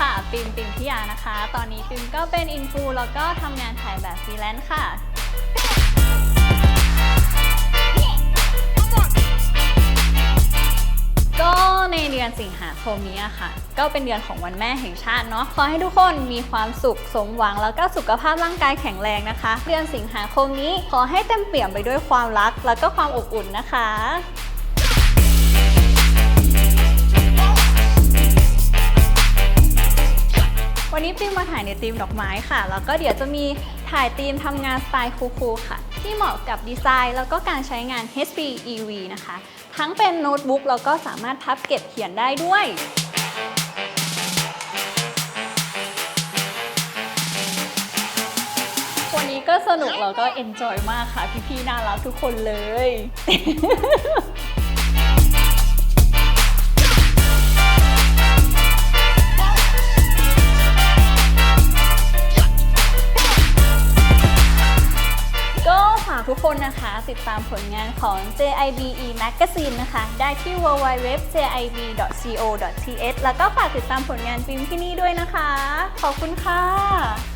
ค่ะ ปิมปิมพิยานะคะ ตอนนี้ปิมก็เป็นอินฟูแล้วก็ทำงานถ่ายแบบฟรีแลนซ์ค่ะ ก็ในเดือนสิงหาคมนี้อะค่ะ ก็เป็นเดือนของวันแม่แห่งชาติเนาะ ขอให้ทุกคนมีความสุขสมหวังแล้วก็สุขภาพร่างกายแข็งแรงนะคะ เดือนสิงหาคมนี้ขอให้เต็มเปี่ยมไปด้วยความรัก แล้วก็ความอบอุ่นนะคะ วันนี้ปิมมาถ่ายในธีมดอกไม้ค่ะ แล้วก็เดี๋ยวจะมีถ่ายธีมทำงานสไตล์คูลๆค่ะ ที่เหมาะกับดีไซน์ แล้วก็การใช้งาน HP EV นะคะ ทั้งเป็นโน้ตบุ๊กแล้วก็สามารถพับเก็บเขียนได้ด้วยวันนี้ก็สนุกแล้วก็เอนจอยมากค่ะ พี่ๆน่ารักทุกคนเลยากทุกคนนะคะติดตามผลงานของ JIBE Magazine นะคะ ได้ที่ www.jib.co.th แล้วก็ฝากติดตามผลงานฟิล์มที่นี่ด้วยนะคะ ขอบคุณค่ะ